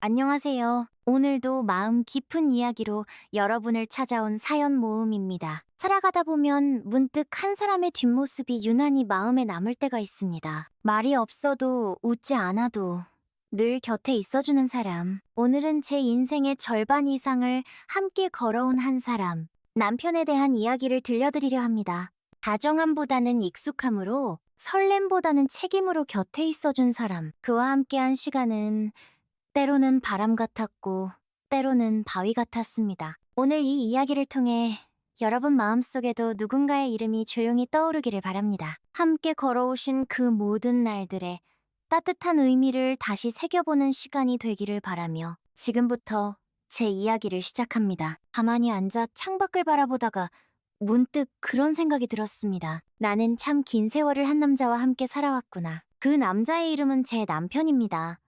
안녕하세요. 오늘도 마음 깊은 이야기로 여러분을 찾아온 사연 모음입니다. 살아가다 보면 문득 한 사람의 뒷모습이 유난히 마음에 남을 때가 있습니다. 말이 없어도 웃지 않아도 늘 곁에 있어주는 사람. 오늘은 제 인생의 절반 이상을 함께 걸어온 한 사람. 남편에 대한 이야기를 들려드리려 합니다. 다정함보다는 익숙함으로 설렘보다는 책임으로 곁에 있어준 사람. 그와 함께한 시간은 때로는 바람 같았고, 때로는 바위 같았습니다. 오늘 이 이야기를 통해 여러분 마음속에도 누군가의 이름이 조용히 떠오르기를 바랍니다. 함께 걸어오신 그 모든 날들의 따뜻한 의미를 다시 새겨보는 시간이 되기를 바라며 지금부터 제 이야기를 시작합니다. 가만히 앉아 창밖을 바라보다가 문득 그런 생각이 들었습니다. 나는 참 긴 세월을 한 남자와 함께 살아왔구나. 그 남자의 이름은 제 남편입니다.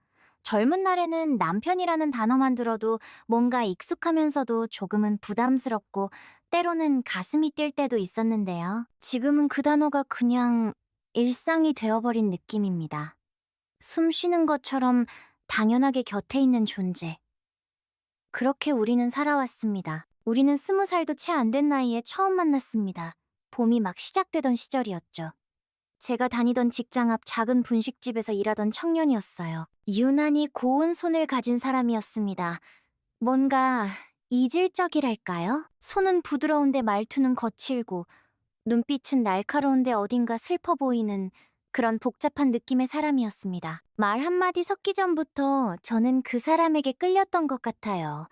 젊은 날에는 남편이라는 단어만 들어도 뭔가 익숙하면서도 조금은 부담스럽고 때로는 가슴이 뛸 때도 있었는데요. 지금은 그 단어가 그냥 일상이 되어버린 느낌입니다. 숨 쉬는 것처럼 당연하게 곁에 있는 존재. 그렇게 우리는 살아왔습니다. 우리는 스무 살도 채 안 된 나이에 처음 만났습니다. 봄이 막 시작되던 시절이었죠. 제가 다니던 직장 앞 작은 분식집에서 일하던 청년이었어요. 유난히 고운 손을 가진 사람이었습니다. 뭔가 이질적이랄까요? 손은 부드러운데 말투는 거칠고 눈빛은 날카로운데 어딘가 슬퍼 보이는 그런 복잡한 느낌의 사람이었습니다. 말 한마디 섞기 전부터 저는 그 사람에게 끌렸던 것 같아요.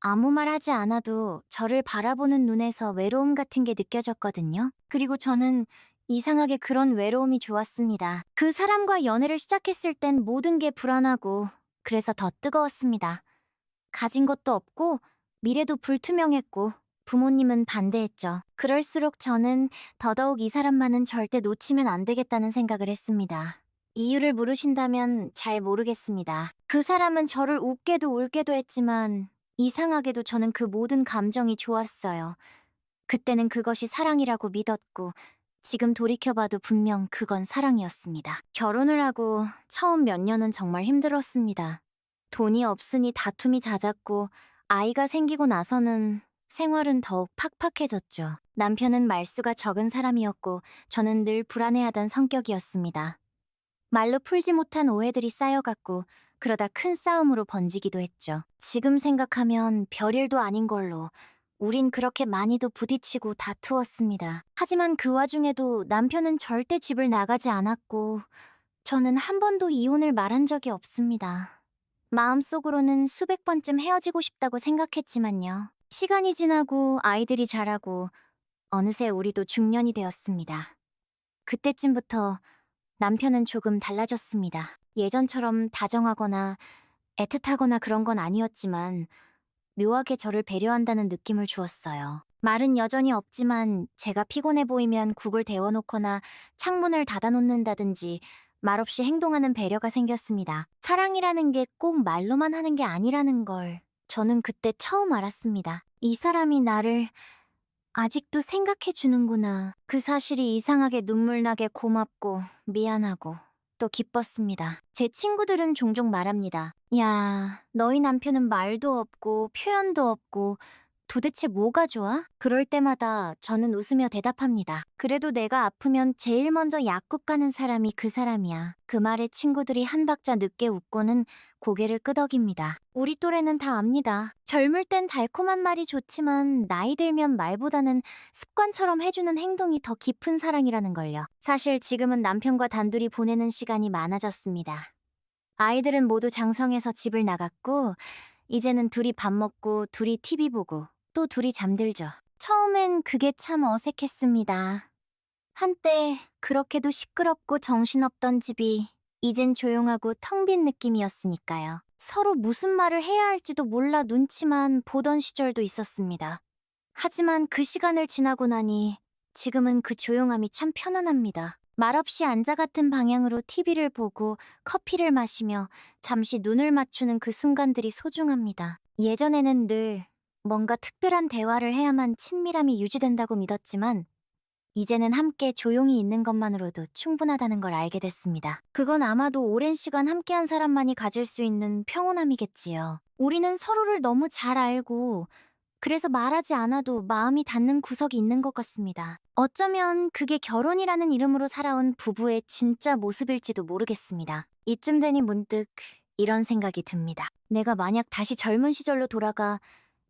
아무 말 하지 않아도 저를 바라보는 눈에서 외로움 같은 게 느껴졌거든요. 그리고 저는 이상하게 그런 외로움이 좋았습니다. 그 사람과 연애를 시작했을 땐 모든 게 불안하고 그래서 더 뜨거웠습니다. 가진 것도 없고 미래도 불투명했고 부모님은 반대했죠. 그럴수록 저는 더더욱 이 사람만은 절대 놓치면 안 되겠다는 생각을 했습니다. 이유를 물으신다면 잘 모르겠습니다. 그 사람은 저를 웃게도 울게도 했지만 이상하게도 저는 그 모든 감정이 좋았어요. 그때는 그것이 사랑이라고 믿었고 지금 돌이켜봐도 분명 그건 사랑이었습니다. 결혼을 하고 처음 몇 년은 정말 힘들었습니다. 돈이 없으니 다툼이 잦았고 아이가 생기고 나서는 생활은 더욱 팍팍해졌죠. 남편은 말수가 적은 사람이었고 저는 늘 불안해하던 성격이었습니다. 말로 풀지 못한 오해들이 쌓여갔고 그러다 큰 싸움으로 번지기도 했죠. 지금 생각하면 별일도 아닌 걸로 우린 그렇게 많이도 부딪히고 다투었습니다. 하지만 그 와중에도 남편은 절대 집을 나가지 않았고 저는 한 번도 이혼을 말한 적이 없습니다. 마음속으로는 수백 번쯤 헤어지고 싶다고 생각했지만요. 시간이 지나고 아이들이 자라고 어느새 우리도 중년이 되었습니다. 그때쯤부터 남편은 조금 달라졌습니다. 예전처럼 다정하거나 애틋하거나 그런 건 아니었지만 묘하게 저를 배려한다는 느낌을 주었어요. 말은 여전히 없지만 제가 피곤해 보이면 국을 데워놓거나 창문을 닫아놓는다든지 말없이 행동하는 배려가 생겼습니다. 사랑이라는 게 꼭 말로만 하는 게 아니라는 걸 저는 그때 처음 알았습니다. 이 사람이 나를 아직도 생각해 주는구나. 그 사실이 이상하게 눈물나게 고맙고 미안하고 또 기뻤습니다. 제 친구들은 종종 말합니다. 야, 너희 남편은 말도 없고 표현도 없고 도대체 뭐가 좋아? 그럴 때마다 저는 웃으며 대답합니다. 그래도 내가 아프면 제일 먼저 약국 가는 사람이 그 사람이야. 그 말에 친구들이 한 박자 늦게 웃고는 고개를 끄덕입니다. 우리 또래는 다 압니다. 젊을 땐 달콤한 말이 좋지만 나이 들면 말보다는 습관처럼 해주는 행동이 더 깊은 사랑이라는 걸요. 사실 지금은 남편과 단둘이 보내는 시간이 많아졌습니다. 아이들은 모두 장성해서 집을 나갔고 이제는 둘이 밥 먹고 둘이 TV 보고 또 둘이 잠들죠. 처음엔 그게 참 어색했습니다. 한때 그렇게도 시끄럽고 정신없던 집이 이젠 조용하고 텅 빈 느낌이었으니까요. 서로 무슨 말을 해야 할지도 몰라 눈치만 보던 시절도 있었습니다. 하지만 그 시간을 지나고 나니 지금은 그 조용함이 참 편안합니다. 말없이 앉아 같은 방향으로 TV를 보고 커피를 마시며 잠시 눈을 맞추는 그 순간들이 소중합니다. 예전에는 늘 뭔가 특별한 대화를 해야만 친밀함이 유지된다고 믿었지만 이제는 함께 조용히 있는 것만으로도 충분하다는 걸 알게 됐습니다. 그건 아마도 오랜 시간 함께한 사람만이 가질 수 있는 평온함이겠지요. 우리는 서로를 너무 잘 알고 그래서 말하지 않아도 마음이 닿는 구석이 있는 것 같습니다. 어쩌면 그게 결혼이라는 이름으로 살아온 부부의 진짜 모습일지도 모르겠습니다. 이쯤 되니 문득 이런 생각이 듭니다. 내가 만약 다시 젊은 시절로 돌아가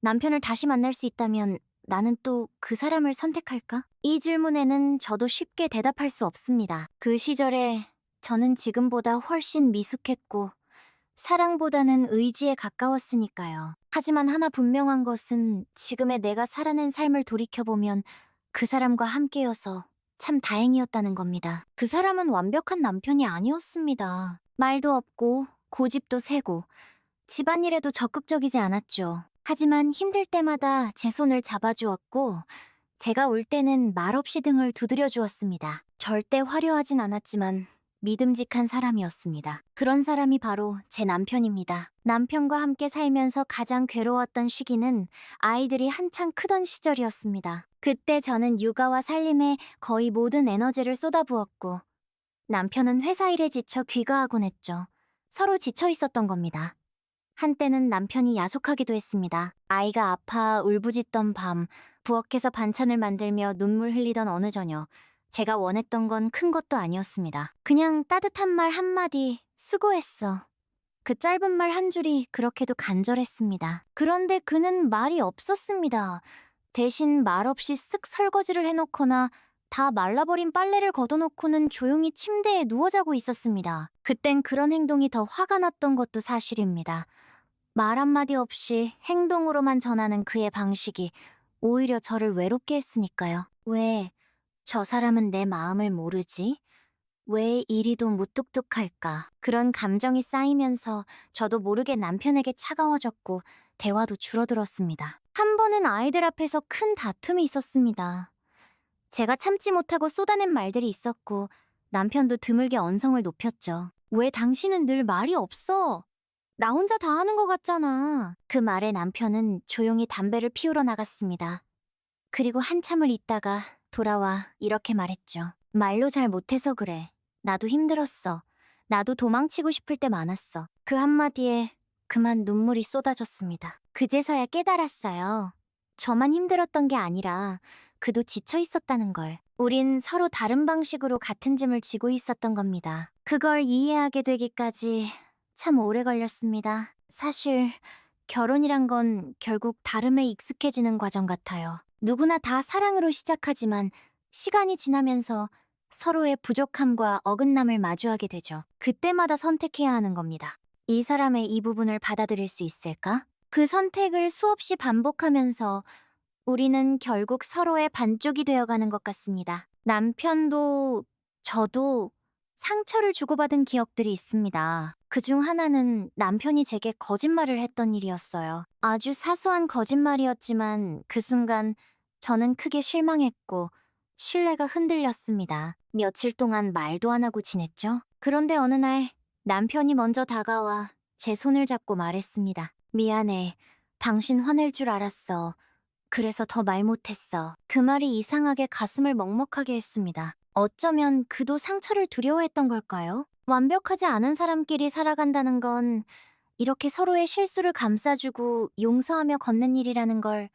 남편을 다시 만날 수 있다면 나는 또 그 사람을 선택할까? 이 질문에는 저도 쉽게 대답할 수 없습니다. 그 시절에 저는 지금보다 훨씬 미숙했고 사랑보다는 의지에 가까웠으니까요. 하지만 하나 분명한 것은 지금의 내가 살아낸 삶을 돌이켜보면 그 사람과 함께여서 참 다행이었다는 겁니다. 그 사람은 완벽한 남편이 아니었습니다. 말도 없고 고집도 세고 집안일에도 적극적이지 않았죠. 하지만 힘들 때마다 제 손을 잡아주었고 제가 울 때는 말없이 등을 두드려 주었습니다. 절대 화려하진 않았지만 믿음직한 사람이었습니다. 그런 사람이 바로 제 남편입니다. 남편과 함께 살면서 가장 괴로웠던 시기는 아이들이 한창 크던 시절이었습니다. 그때 저는 육아와 살림에 거의 모든 에너지를 쏟아부었고 남편은 회사 일에 지쳐 귀가하곤 했죠. 서로 지쳐 있었던 겁니다. 한때는 남편이 야속하기도 했습니다. 아이가 아파 울부짖던 밤, 부엌에서 반찬을 만들며 눈물 흘리던 어느 저녁, 제가 원했던 건 큰 것도 아니었습니다. 그냥 따뜻한 말 한마디, 수고했어. 그 짧은 말 한 줄이 그렇게도 간절했습니다. 그런데 그는 말이 없었습니다. 대신 말없이 쓱 설거지를 해놓거나 다 말라버린 빨래를 걷어놓고는 조용히 침대에 누워 자고 있었습니다. 그땐 그런 행동이 더 화가 났던 것도 사실입니다. 말 한마디 없이 행동으로만 전하는 그의 방식이 오히려 저를 외롭게 했으니까요. 왜 저 사람은 내 마음을 모르지? 왜 이리도 무뚝뚝할까? 그런 감정이 쌓이면서 저도 모르게 남편에게 차가워졌고 대화도 줄어들었습니다. 한 번은 아이들 앞에서 큰 다툼이 있었습니다. 제가 참지 못하고 쏟아낸 말들이 있었고 남편도 드물게 언성을 높였죠. 왜 당신은 늘 말이 없어? 나 혼자 다 하는 것 같잖아. 그 말에 남편은 조용히 담배를 피우러 나갔습니다. 그리고 한참을 있다가 돌아와 이렇게 말했죠. 말로 잘 못해서 그래. 나도 힘들었어. 나도 도망치고 싶을 때 많았어. 그 한마디에 그만 눈물이 쏟아졌습니다. 그제서야 깨달았어요. 저만 힘들었던 게 아니라 그도 지쳐 있었다는 걸. 우린 서로 다른 방식으로 같은 짐을 지고 있었던 겁니다. 그걸 이해하게 되기까지 참 오래 걸렸습니다. 사실 결혼이란 건 결국 다름에 익숙해지는 과정 같아요. 누구나 다 사랑으로 시작하지만 시간이 지나면서 서로의 부족함과 어긋남을 마주하게 되죠. 그때마다 선택해야 하는 겁니다. 이 사람의 이 부분을 받아들일 수 있을까? 그 선택을 수없이 반복하면서 우리는 결국 서로의 반쪽이 되어가는 것 같습니다. 남편도 저도 상처를 주고받은 기억들이 있습니다. 그 중 하나는 남편이 제게 거짓말을 했던 일이었어요. 아주 사소한 거짓말이었지만 그 순간 저는 크게 실망했고 신뢰가 흔들렸습니다. 며칠 동안 말도 안 하고 지냈죠. 그런데 어느 날 남편이 먼저 다가와 제 손을 잡고 말했습니다. 미안해. 당신 화낼 줄 알았어. 그래서 더 말 못했어. 그 말이 이상하게 가슴을 먹먹하게 했습니다. 어쩌면 그도 상처를 두려워했던 걸까요? 완벽하지 않은 사람끼리 살아간다는 건 이렇게 서로의 실수를 감싸주고 용서하며 걷는 일이라는 걸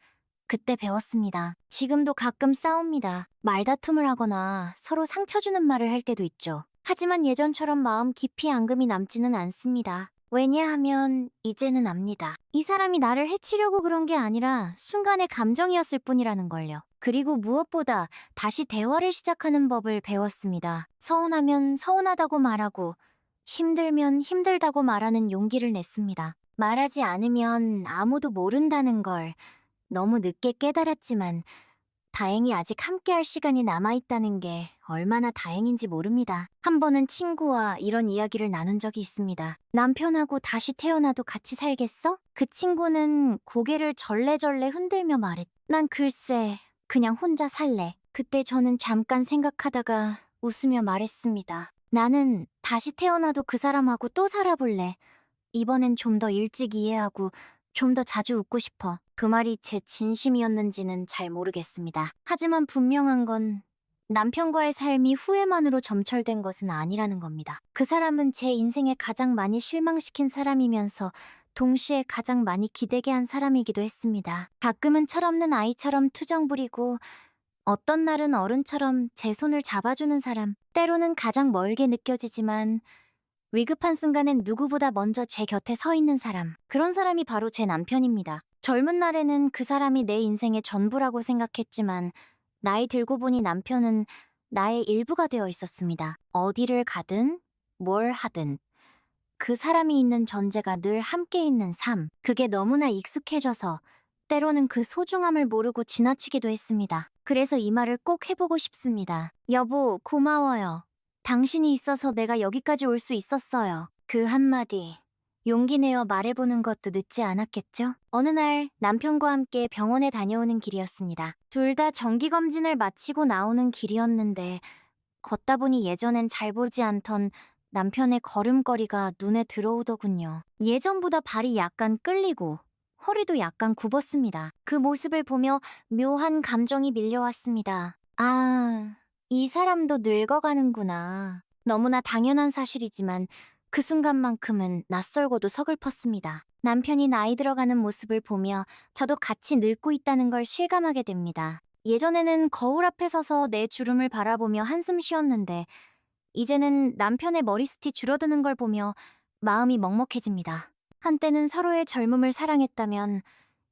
그때 배웠습니다. 지금도 가끔 싸웁니다. 말다툼을 하거나 서로 상처 주는 말을 할 때도 있죠. 하지만 예전처럼 마음 깊이 앙금이 남지는 않습니다. 왜냐하면 이제는 압니다. 이 사람이 나를 해치려고 그런 게 아니라 순간의 감정이었을 뿐이라는 걸요. 그리고 무엇보다 다시 대화를 시작하는 법을 배웠습니다. 서운하면 서운하다고 말하고 힘들면 힘들다고 말하는 용기를 냈습니다. 말하지 않으면 아무도 모른다는 걸 너무 늦게 깨달았지만 다행히 아직 함께할 시간이 남아있다는 게 얼마나 다행인지 모릅니다. 한 번은 친구와 이런 이야기를 나눈 적이 있습니다. 남편하고 다시 태어나도 같이 살겠어? 그 친구는 고개를 절레절레 흔들며 말했. 난 글쎄, 그냥 혼자 살래. 그때 저는 잠깐 생각하다가 웃으며 말했습니다. 나는 다시 태어나도 그 사람하고 또 살아볼래. 이번엔 좀 더 일찍 이해하고 좀 더 자주 웃고 싶어. 그 말이 제 진심이었는지는 잘 모르겠습니다. 하지만 분명한 건 남편과의 삶이 후회만으로 점철된 것은 아니라는 겁니다. 그 사람은 제 인생에 가장 많이 실망시킨 사람이면서 동시에 가장 많이 기대게 한 사람이기도 했습니다. 가끔은 철없는 아이처럼 투정 부리고 어떤 날은 어른처럼 제 손을 잡아주는 사람, 때로는 가장 멀게 느껴지지만 위급한 순간엔 누구보다 먼저 제 곁에 서 있는 사람. 그런 사람이 바로 제 남편입니다. 젊은 날에는 그 사람이 내 인생의 전부라고 생각했지만 나이 들고 보니 남편은 나의 일부가 되어 있었습니다. 어디를 가든 뭘 하든 그 사람이 있는 전제가 늘 함께 있는 삶. 그게 너무나 익숙해져서 때로는 그 소중함을 모르고 지나치기도 했습니다. 그래서 이 말을 꼭 해보고 싶습니다. 여보, 고마워요. 당신이 있어서 내가 여기까지 올 수 있었어요. 그 한마디. 용기 내어 말해보는 것도 늦지 않았겠죠? 어느 날 남편과 함께 병원에 다녀오는 길이었습니다. 둘 다 정기검진을 마치고 나오는 길이었는데 걷다 보니 예전엔 잘 보지 않던 남편의 걸음걸이가 눈에 들어오더군요. 예전보다 발이 약간 끌리고 허리도 약간 굽었습니다. 그 모습을 보며 묘한 감정이 밀려왔습니다. 아, 이 사람도 늙어가는구나. 너무나 당연한 사실이지만 그 순간만큼은 낯설고도 서글펐습니다. 남편이 나이 들어가는 모습을 보며 저도 같이 늙고 있다는 걸 실감하게 됩니다. 예전에는 거울 앞에 서서 내 주름을 바라보며 한숨 쉬었는데 이제는 남편의 머리숱이 줄어드는 걸 보며 마음이 먹먹해집니다. 한때는 서로의 젊음을 사랑했다면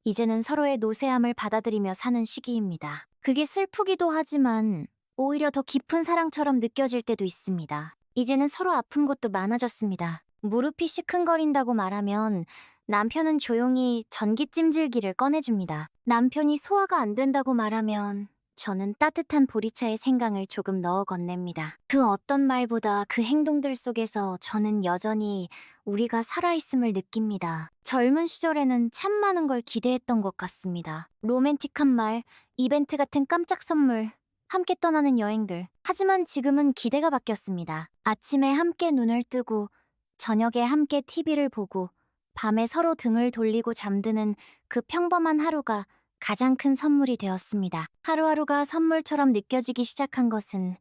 이제는 서로의 노쇠함을 받아들이며 사는 시기입니다. 그게 슬프기도 하지만 오히려 더 깊은 사랑처럼 느껴질 때도 있습니다. 이제는 서로 아픈 곳도 많아졌습니다. 무릎이 시큰거린다고 말하면 남편은 조용히 전기찜질기를 꺼내줍니다. 남편이 소화가 안 된다고 말하면 저는 따뜻한 보리차에 생강을 조금 넣어 건넵니다. 그 어떤 말보다 그 행동들 속에서 저는 여전히 우리가 살아있음을 느낍니다. 젊은 시절에는 참 많은 걸 기대했던 것 같습니다. 로맨틱한 말, 이벤트 같은 깜짝 선물, 함께 떠나는 여행들. 하지만 지금은 기대가 바뀌었습니다. 아침에 함께 눈을 뜨고, 저녁에 함께 TV를 보고, 밤에 서로 등을 돌리고 잠드는 그 평범한 하루가 가장 큰 선물이 되었습니다. 하루하루가 선물처럼 느껴지기 시작한 것은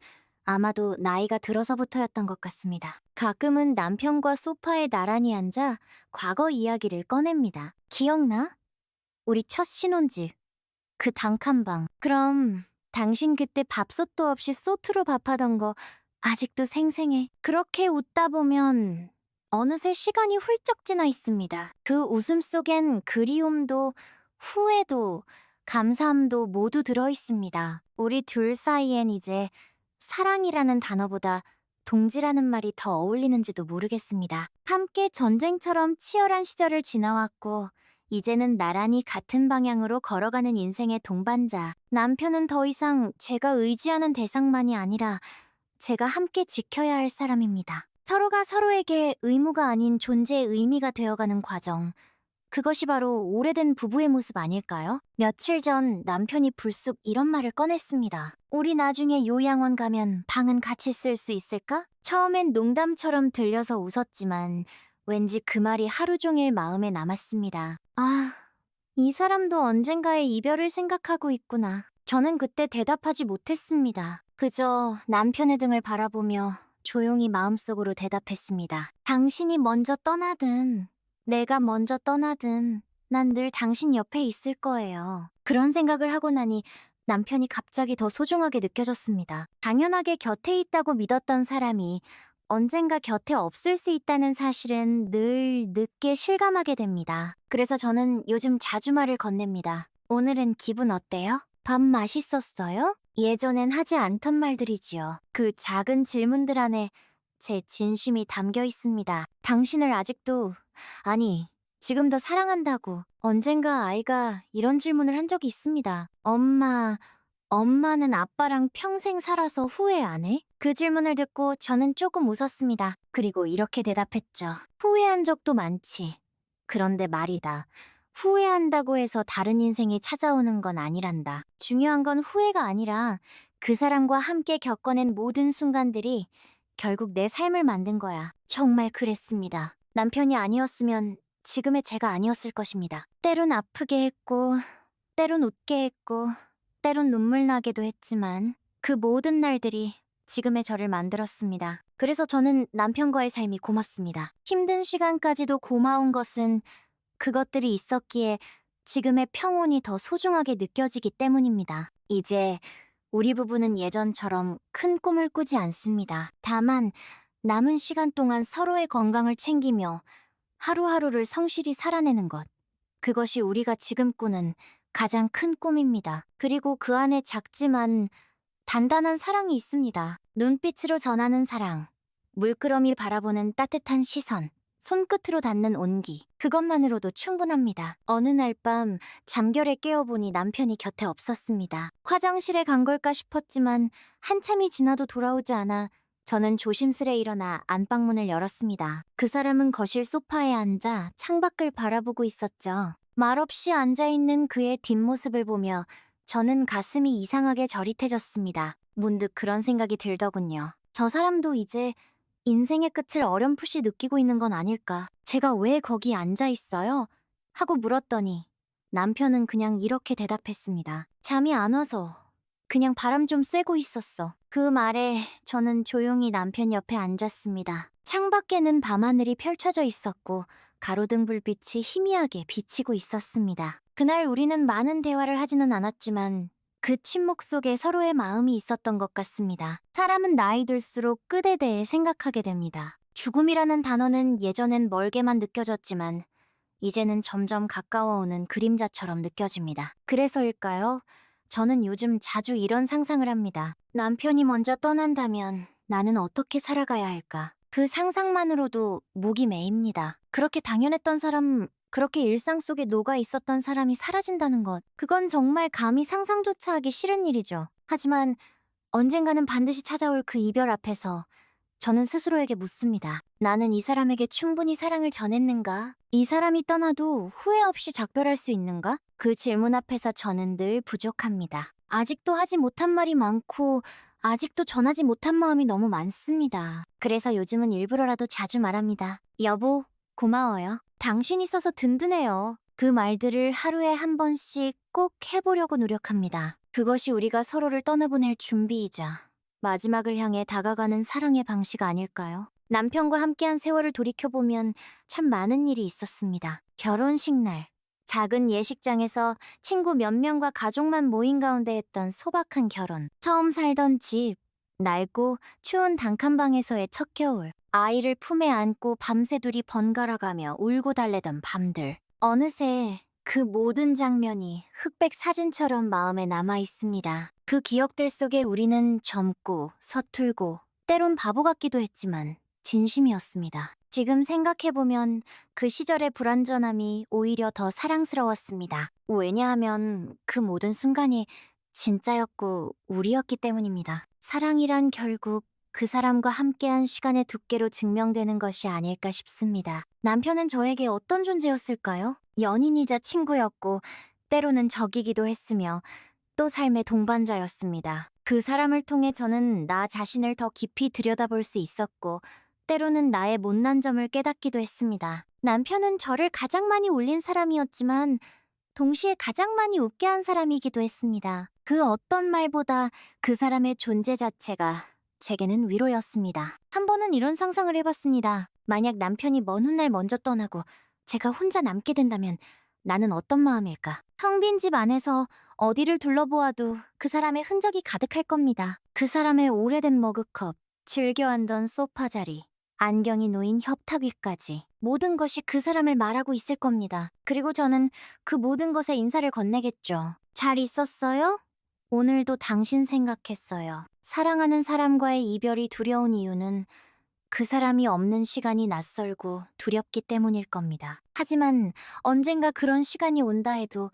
아마도 나이가 들어서부터였던 것 같습니다. 가끔은 남편과 소파에 나란히 앉아 과거 이야기를 꺼냅니다. 기억나? 우리 첫 신혼집. 그 단칸방. 그럼 당신 그때 밥솥도 없이 소트로 밥하던 거 아직도 생생해. 그렇게 웃다 보면 어느새 시간이 훌쩍 지나 있습니다. 그 웃음 속엔 그리움도 후회도 감사함도 모두 들어 있습니다. 우리 둘 사이엔 이제 사랑이라는 단어보다 동지라는 말이 더 어울리는지도 모르겠습니다. 함께 전쟁처럼 치열한 시절을 지나왔고, 이제는 나란히 같은 방향으로 걸어가는 인생의 동반자. 남편은 더 이상 제가 의지하는 대상만이 아니라 제가 함께 지켜야 할 사람입니다. 서로가 서로에게 의무가 아닌 존재의 의미가 되어가는 과정. 그것이 바로 오래된 부부의 모습 아닐까요? 며칠 전 남편이 불쑥 이런 말을 꺼냈습니다. 우리 나중에 요양원 가면 방은 같이 쓸 수 있을까? 처음엔 농담처럼 들려서 웃었지만 왠지 그 말이 하루 종일 마음에 남았습니다. 아, 이 사람도 언젠가의 이별을 생각하고 있구나. 저는 그때 대답하지 못했습니다. 그저 남편의 등을 바라보며 조용히 마음속으로 대답했습니다. 당신이 먼저 떠나든 내가 먼저 떠나든 난 늘 당신 옆에 있을 거예요. 그런 생각을 하고 나니 남편이 갑자기 더 소중하게 느껴졌습니다. 당연하게 곁에 있다고 믿었던 사람이 언젠가 곁에 없을 수 있다는 사실은 늘 늦게 실감하게 됩니다. 그래서 저는 요즘 자주 말을 건넵니다. 오늘은 기분 어때요? 밥 맛있었어요? 예전엔 하지 않던 말들이지요. 그 작은 질문들 안에 제 진심이 담겨 있습니다. 당신을 아직도, 아니, 지금 더 사랑한다고. 언젠가 아이가 이런 질문을 한 적이 있습니다. 엄마, 엄마는 아빠랑 평생 살아서 후회 안 해? 그 질문을 듣고 저는 조금 웃었습니다. 그리고 이렇게 대답했죠. 후회한 적도 많지. 그런데 말이다. 후회한다고 해서 다른 인생이 찾아오는 건 아니란다. 중요한 건 후회가 아니라 그 사람과 함께 겪어낸 모든 순간들이 결국 내 삶을 만든 거야. 정말 그랬습니다. 남편이 아니었으면 지금의 제가 아니었을 것입니다. 때론 아프게 했고, 때론 웃게 했고, 때론 눈물 나게도 했지만, 그 모든 날들이 지금의 저를 만들었습니다. 그래서 저는 남편과의 삶이 고맙습니다. 힘든 시간까지도 고마운 것은 그것들이 있었기에 지금의 평온이 더 소중하게 느껴지기 때문입니다. 이제 우리 부부는 예전처럼 큰 꿈을 꾸지 않습니다. 다만 남은 시간 동안 서로의 건강을 챙기며 하루하루를 성실히 살아내는 것. 그것이 우리가 지금 꾸는 가장 큰 꿈입니다. 그리고 그 안에 작지만 단단한 사랑이 있습니다. 눈빛으로 전하는 사랑, 물끄러미 바라보는 따뜻한 시선, 손끝으로 닿는 온기. 그것만으로도 충분합니다. 어느 날 밤 잠결에 깨어보니 남편이 곁에 없었습니다. 화장실에 간 걸까 싶었지만 한참이 지나도 돌아오지 않아 저는 조심스레 일어나 안방문을 열었습니다. 그 사람은 거실 소파에 앉아 창밖을 바라보고 있었죠. 말없이 앉아있는 그의 뒷모습을 보며 저는 가슴이 이상하게 저릿해졌습니다. 문득 그런 생각이 들더군요. 저 사람도 이제 인생의 끝을 어렴풋이 느끼고 있는 건 아닐까. 제가 왜 거기 앉아 있어요? 하고 물었더니 남편은 그냥 이렇게 대답했습니다. 잠이 안 와서 그냥 바람 좀 쐬고 있었어. 그 말에 저는 조용히 남편 옆에 앉았습니다. 창밖에는 밤하늘이 펼쳐져 있었고 가로등 불빛이 희미하게 비치고 있었습니다. 그날 우리는 많은 대화를 하지는 않았지만 그 침묵 속에 서로의 마음이 있었던 것 같습니다. 사람은 나이 들수록 끝에 대해 생각하게 됩니다. 죽음이라는 단어는 예전엔 멀게만 느껴졌지만 이제는 점점 가까워오는 그림자처럼 느껴집니다. 그래서일까요? 저는 요즘 자주 이런 상상을 합니다. 남편이 먼저 떠난다면 나는 어떻게 살아가야 할까? 그 상상만으로도 목이 메입니다. 그렇게 당연했던 사람, 그렇게 일상 속에 녹아 있었던 사람이 사라진다는 것. 그건 정말 감히 상상조차 하기 싫은 일이죠. 하지만 언젠가는 반드시 찾아올 그 이별 앞에서 저는 스스로에게 묻습니다. 나는 이 사람에게 충분히 사랑을 전했는가? 이 사람이 떠나도 후회 없이 작별할 수 있는가? 그 질문 앞에서 저는 늘 부족합니다. 아직도 하지 못한 말이 많고 아직도 전하지 못한 마음이 너무 많습니다. 그래서 요즘은 일부러라도 자주 말합니다. 여보, 고마워요. 당신 있어서 든든해요. 그 말들을 하루에 한 번씩 꼭 해보려고 노력합니다. 그것이 우리가 서로를 떠나보낼 준비이자 마지막을 향해 다가가는 사랑의 방식 아닐까요? 남편과 함께한 세월을 돌이켜보면 참 많은 일이 있었습니다. 결혼식 날, 작은 예식장에서 친구 몇 명과 가족만 모인 가운데 했던 소박한 결혼, 처음 살던 집, 낡고 추운 단칸방에서의 첫 겨울, 아이를 품에 안고 밤새 둘이 번갈아가며 울고 달래던 밤들. 어느새 그 모든 장면이 흑백 사진처럼 마음에 남아 있습니다. 그 기억들 속에 우리는 젊고 서툴고 때론 바보 같기도 했지만 진심이었습니다. 지금 생각해보면 그 시절의 불완전함이 오히려 더 사랑스러웠습니다. 왜냐하면 그 모든 순간이 진짜였고 우리였기 때문입니다. 사랑이란 결국 그 사람과 함께한 시간의 두께로 증명되는 것이 아닐까 싶습니다. 남편은 저에게 어떤 존재였을까요? 연인이자 친구였고 때로는 적이기도 했으며 또 삶의 동반자였습니다. 그 사람을 통해 저는 나 자신을 더 깊이 들여다볼 수 있었고 때로는 나의 못난 점을 깨닫기도 했습니다. 남편은 저를 가장 많이 울린 사람이었지만 동시에 가장 많이 웃게 한 사람이기도 했습니다. 그 어떤 말보다 그 사람의 존재 자체가 제게는 위로였습니다. 한 번은 이런 상상을 해봤습니다. 만약 남편이 먼 훗날 먼저 떠나고 제가 혼자 남게 된다면 나는 어떤 마음일까? 텅 빈 집 안에서 어디를 둘러보아도 그 사람의 흔적이 가득할 겁니다. 그 사람의 오래된 머그컵, 즐겨 앉던 소파 자리, 안경이 놓인 협탁 위까지 모든 것이 그 사람을 말하고 있을 겁니다. 그리고 저는 그 모든 것에 인사를 건네겠죠. 잘 있었어요? 오늘도 당신 생각했어요. 사랑하는 사람과의 이별이 두려운 이유는 그 사람이 없는 시간이 낯설고 두렵기 때문일 겁니다. 하지만 언젠가 그런 시간이 온다 해도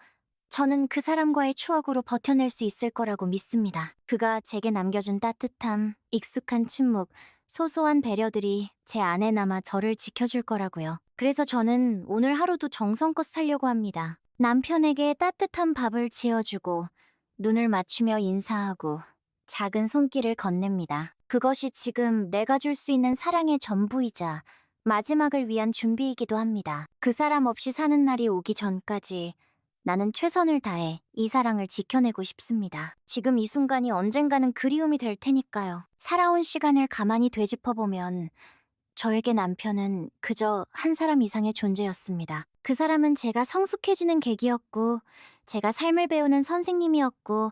저는 그 사람과의 추억으로 버텨낼 수 있을 거라고 믿습니다. 그가 제게 남겨준 따뜻함, 익숙한 침묵, 소소한 배려들이 제 안에 남아 저를 지켜줄 거라고요. 그래서 저는 오늘 하루도 정성껏 살려고 합니다. 남편에게 따뜻한 밥을 지어주고 눈을 맞추며 인사하고 작은 손길을 건넵니다. 그것이 지금 내가 줄 수 있는 사랑의 전부이자 마지막을 위한 준비이기도 합니다. 그 사람 없이 사는 날이 오기 전까지 나는 최선을 다해 이 사랑을 지켜내고 싶습니다. 지금 이 순간이 언젠가는 그리움이 될 테니까요. 살아온 시간을 가만히 되짚어보면 저에게 남편은 그저 한 사람 이상의 존재였습니다. 그 사람은 제가 성숙해지는 계기였고, 제가 삶을 배우는 선생님이었고,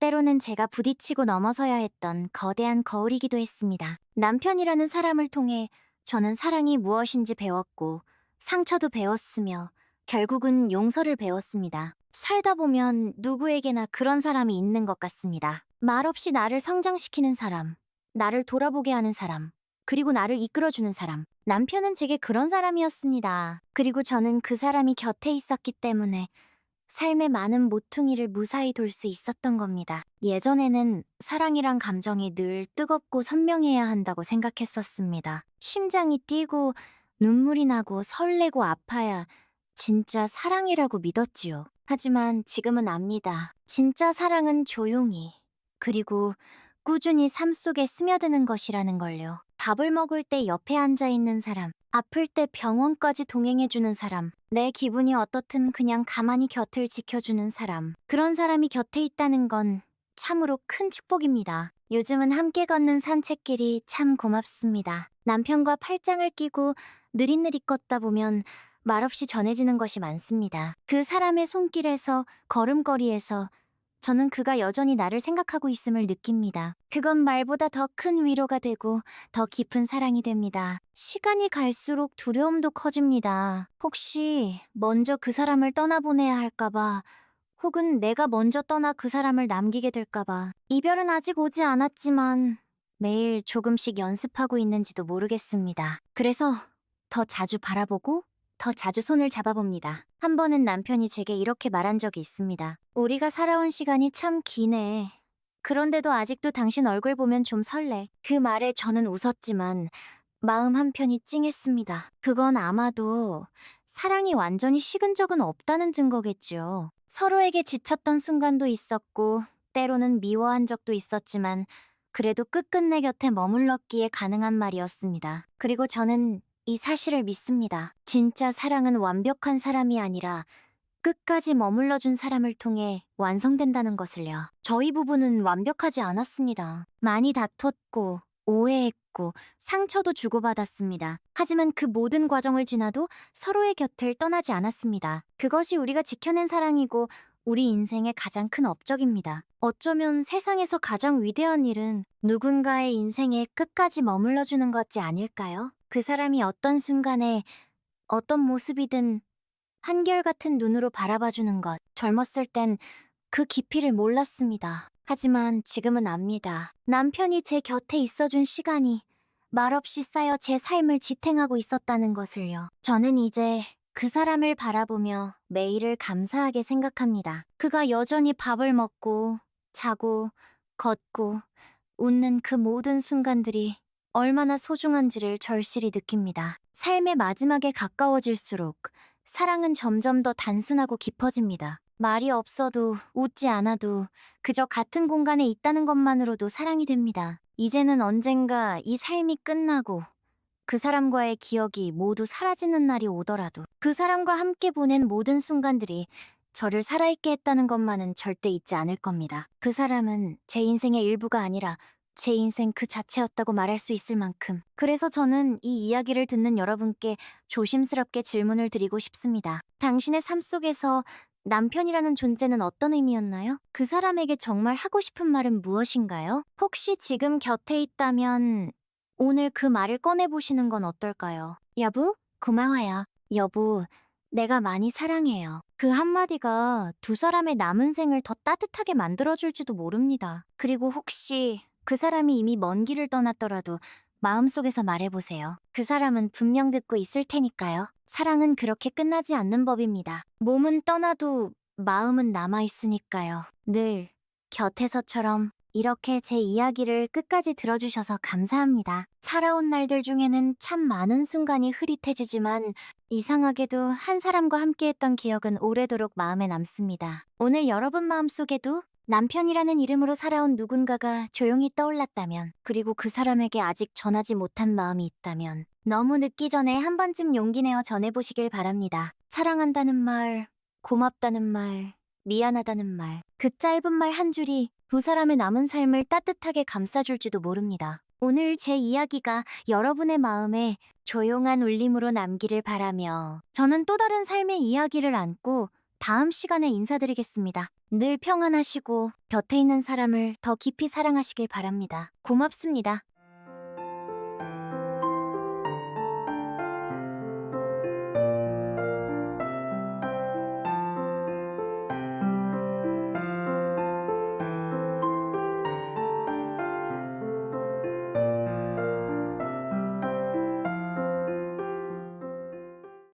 때로는 제가 부딪히고 넘어서야 했던 거대한 거울이기도 했습니다. 남편이라는 사람을 통해 저는 사랑이 무엇인지 배웠고, 상처도 배웠으며, 결국은 용서를 배웠습니다. 살다 보면 누구에게나 그런 사람이 있는 것 같습니다. 말없이 나를 성장시키는 사람, 나를 돌아보게 하는 사람, 그리고 나를 이끌어주는 사람. 남편은 제게 그런 사람이었습니다. 그리고 저는 그 사람이 곁에 있었기 때문에 삶의 많은 모퉁이를 무사히 돌 수 있었던 겁니다. 예전에는 사랑이란 감정이 늘 뜨겁고 선명해야 한다고 생각했었습니다. 심장이 뛰고 눈물이 나고 설레고 아파야 진짜 사랑이라고 믿었지요. 하지만 지금은 압니다. 진짜 사랑은 조용히 그리고 꾸준히 삶 속에 스며드는 것이라는 걸요. 밥을 먹을 때 옆에 앉아 있는 사람, 아플 때 병원까지 동행해주는 사람, 내 기분이 어떻든 그냥 가만히 곁을 지켜주는 사람. 그런 사람이 곁에 있다는 건 참으로 큰 축복입니다. 요즘은 함께 걷는 산책길이 참 고맙습니다. 남편과 팔짱을 끼고 느릿느릿 걷다 보면 말없이 전해지는 것이 많습니다. 그 사람의 손길에서, 걸음걸이에서 저는 그가 여전히 나를 생각하고 있음을 느낍니다. 그건 말보다 더 큰 위로가 되고 더 깊은 사랑이 됩니다. 시간이 갈수록 두려움도 커집니다. 혹시 먼저 그 사람을 떠나보내야 할까봐 혹은 내가 먼저 떠나 그 사람을 남기게 될까봐 이별은 아직 오지 않았지만 매일 조금씩 연습하고 있는지도 모르겠습니다. 그래서 더 자주 바라보고 더 자주 손을 잡아봅니다. 한 번은 남편이 제게 이렇게 말한 적이 있습니다. 우리가 살아온 시간이 참 기네. 그런데도 아직도 당신 얼굴 보면 좀 설레. 그 말에 저는 웃었지만 마음 한편이 찡했습니다. 그건 아마도 사랑이 완전히 식은 적은 없다는 증거겠죠. 서로에게 지쳤던 순간도 있었고 때로는 미워한 적도 있었지만 그래도 끝끝내 곁에 머물렀기에 가능한 말이었습니다. 그리고 저는 이 사실을 믿습니다. 진짜 사랑은 완벽한 사람이 아니라 끝까지 머물러준 사람을 통해 완성된다는 것을요. 저희 부부는 완벽하지 않았습니다. 많이 다퉜고, 오해했고, 상처도 주고받았습니다. 하지만 그 모든 과정을 지나도 서로의 곁을 떠나지 않았습니다. 그것이 우리가 지켜낸 사랑이고, 우리 인생의 가장 큰 업적입니다. 어쩌면 세상에서 가장 위대한 일은 누군가의 인생에 끝까지 머물러주는 것이 아닐까요? 그 사람이 어떤 순간에 어떤 모습이든 한결같은 눈으로 바라봐주는 것. 젊었을 땐 그 깊이를 몰랐습니다. 하지만 지금은 압니다. 남편이 제 곁에 있어준 시간이 말없이 쌓여 제 삶을 지탱하고 있었다는 것을요. 저는 이제 그 사람을 바라보며 매일을 감사하게 생각합니다. 그가 여전히 밥을 먹고, 자고, 걷고, 웃는 그 모든 순간들이 얼마나 소중한지를 절실히 느낍니다. 삶의 마지막에 가까워질수록 사랑은 점점 더 단순하고 깊어집니다. 말이 없어도 웃지 않아도 그저 같은 공간에 있다는 것만으로도 사랑이 됩니다. 이제는 언젠가 이 삶이 끝나고 그 사람과의 기억이 모두 사라지는 날이 오더라도 그 사람과 함께 보낸 모든 순간들이 저를 살아있게 했다는 것만은 절대 잊지 않을 겁니다. 그 사람은 제 인생의 일부가 아니라 제 인생 그 자체였다고 말할 수 있을 만큼. 그래서 저는 이 이야기를 듣는 여러분께 조심스럽게 질문을 드리고 싶습니다. 당신의 삶 속에서 남편이라는 존재는 어떤 의미였나요? 그 사람에게 정말 하고 싶은 말은 무엇인가요? 혹시 지금 곁에 있다면 오늘 그 말을 꺼내보시는 건 어떨까요? 여보, 고마워요. 여보, 내가 많이 사랑해요. 그 한마디가 두 사람의 남은 생을 더 따뜻하게 만들어줄지도 모릅니다. 그리고 혹시 그 사람이 이미 먼 길을 떠났더라도 마음속에서 말해보세요. 그 사람은 분명 듣고 있을 테니까요. 사랑은 그렇게 끝나지 않는 법입니다. 몸은 떠나도 마음은 남아있으니까요. 늘 곁에서처럼 이렇게 제 이야기를 끝까지 들어주셔서 감사합니다. 살아온 날들 중에는 참 많은 순간이 흐릿해지지만 이상하게도 한 사람과 함께했던 기억은 오래도록 마음에 남습니다. 오늘 여러분 마음속에도 남편이라는 이름으로 살아온 누군가가 조용히 떠올랐다면, 그리고 그 사람에게 아직 전하지 못한 마음이 있다면, 너무 늦기 전에 한 번쯤 용기 내어 전해보시길 바랍니다. 사랑한다는 말, 고맙다는 말, 미안하다는 말, 그 짧은 말 한 줄이 두 사람의 남은 삶을 따뜻하게 감싸줄지도 모릅니다. 오늘 제 이야기가 여러분의 마음에 조용한 울림으로 남기를 바라며 저는 또 다른 삶의 이야기를 안고 다음 시간에 인사드리겠습니다. 늘 평안하시고 곁에 있는 사람을 더 깊이 사랑하시길 바랍니다. 고맙습니다.